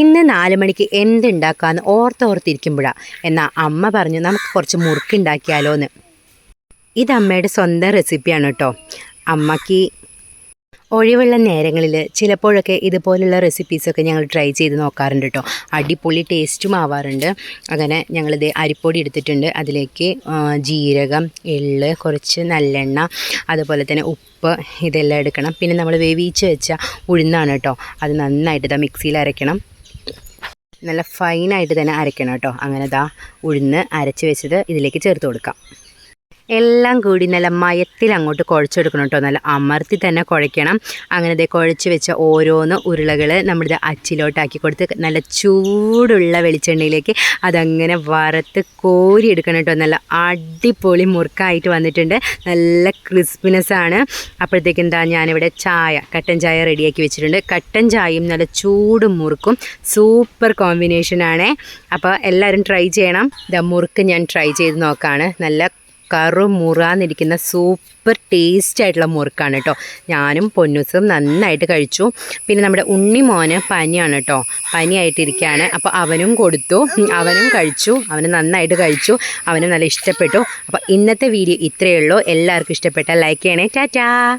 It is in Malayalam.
ഇന്ന് നാല് മണിക്ക് എന്തുണ്ടാക്കാമെന്ന് ഓർത്തോർത്തിരിക്കുമ്പോഴാണ് എന്നാൽ അമ്മ പറഞ്ഞു നമുക്ക് കുറച്ച് മുറുക്ക് ഉണ്ടാക്കിയാലോ എന്ന് ഇത് അമ്മയുടെ സ്വന്തം റെസിപ്പിയാണ് കേട്ടോ. അമ്മയ്ക്ക് ഒഴിവുള്ള നേരങ്ങളിൽ ചിലപ്പോഴൊക്കെ ഇതുപോലുള്ള റെസിപ്പീസൊക്കെ ഞങ്ങൾ ട്രൈ ചെയ്ത് നോക്കാറുണ്ട് കേട്ടോ. അടിപൊളി ടേസ്റ്റും ആവാറുണ്ട്. അങ്ങനെ ഞങ്ങളിത് അരിപ്പൊടി എടുത്തിട്ടുണ്ട്. അതിലേക്ക് ജീരകം എള്ള് കുറച്ച് നല്ലെണ്ണ അതുപോലെ തന്നെ ഉപ്പ് ഇതെല്ലാം എടുക്കണം. പിന്നെ നമ്മൾ വേവിച്ച് വെച്ച ഉഴുന്നാണ് കേട്ടോ. അത് നന്നായിട്ട് ഇതാ മിക്സിയിൽ അരയ്ക്കണം. നല്ല ഫൈനായിട്ട് തന്നെ അരയ്ക്കണം കേട്ടോ. അങ്ങനെ ദാ ഉഴുന്ന് അരച്ച് വെച്ചത് ഇതിലേക്ക് ചേർത്ത് കൊടുക്കാം. എല്ലാം കൂടി നല്ല മയത്തിൽ അങ്ങോട്ട് കുഴച്ചെടുക്കണം കേട്ടോ നല്ല അമർത്തി തന്നെ കുഴയ്ക്കണം. അങ്ങനെ ദേ കുഴച്ച് വെച്ച ഓരോന്ന് ഉരുളകൾ നമ്മുടെ അച്ചിലോട്ടാക്കി കൊടുത്ത് നല്ല ചൂടുള്ള വെളിച്ചെണ്ണയിലേക്ക് അതങ്ങനെ വറുത്ത് കോരി എടുക്കണം കേട്ടോ നല്ല അടിപൊളി മുറുക്കായിട്ട് വന്നിട്ടുണ്ട്. നല്ല ക്രിസ്പിനെസ് ആണ്. അപ്പോഴത്തേക്ക് എന്താ ഞാനിവിടെ ചായ കട്ടൻ ചായ റെഡിയാക്കി വെച്ചിട്ടുണ്ട്. കട്ടൻ ചായയും നല്ല ചൂടും മുറുക്കും. സൂപ്പർ കോമ്പിനേഷനാണ് അപ്പോൾ എല്ലാവരും ട്രൈ ചെയ്യണം. ഇതാ മുറുക്ക് ഞാൻ ട്രൈ ചെയ്ത് നോക്കാണ്. നല്ല കറുമുറാന്നിരിക്കുന്ന സൂപ്പർ ടേസ്റ്റ് ആയിട്ടുള്ള മുറുക്കാണ് കേട്ടോ. ഞാനും പൊന്നൂസും നന്നായിട്ട് കഴിച്ചു. പിന്നെ നമ്മുടെ ഉണ്ണിമോന് പനിയാണ് കേട്ടോ. പനിയായിട്ടിരിക്കുകയാണ്. അപ്പോൾ അവനും കൊടുത്തു. അവനും കഴിച്ചു. അവന് നന്നായിട്ട് കഴിച്ചു. അവന് നല്ല ഇഷ്ടപ്പെട്ടു. അപ്പോൾ ഇന്നത്തെ വീഡിയോ ഇത്രയേ ഉള്ളൂ. എല്ലാവർക്കും ഇഷ്ടപ്പെട്ട ലൈക്ക് ചെയ്യണേ. ടാറ്റാ.